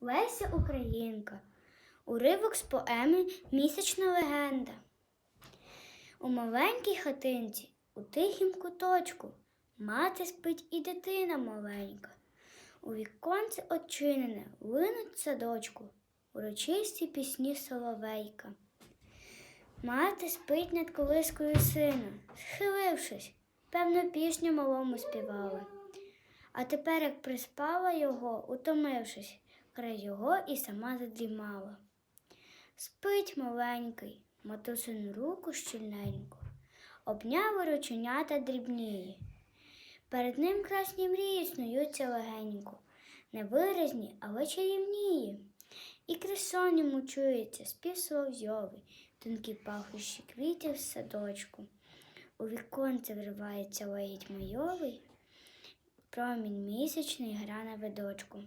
Леся Українка. Уривок з поеми Місячна легенда. У маленькій хатинці, у тихім куточку, мати спить і дитина маленька. У віконце очинене линуть садочку, урочисті пісні соловейка. Мати спить над колискою сина, схилившись, певну пісню малому співала. А тепер, як приспала його, утомившись, край його і сама задрімала. Спить маленький, матусину руку щільненько, обняв рученята дрібніє. Перед ним красні мрії снуються легенько, невиразні, але чарівніє. І крison йому чується спів соловйовий, тонкі пахощі квітів в садочку. У віконце вривається легіть майовий, промінь місячний гра на видочку.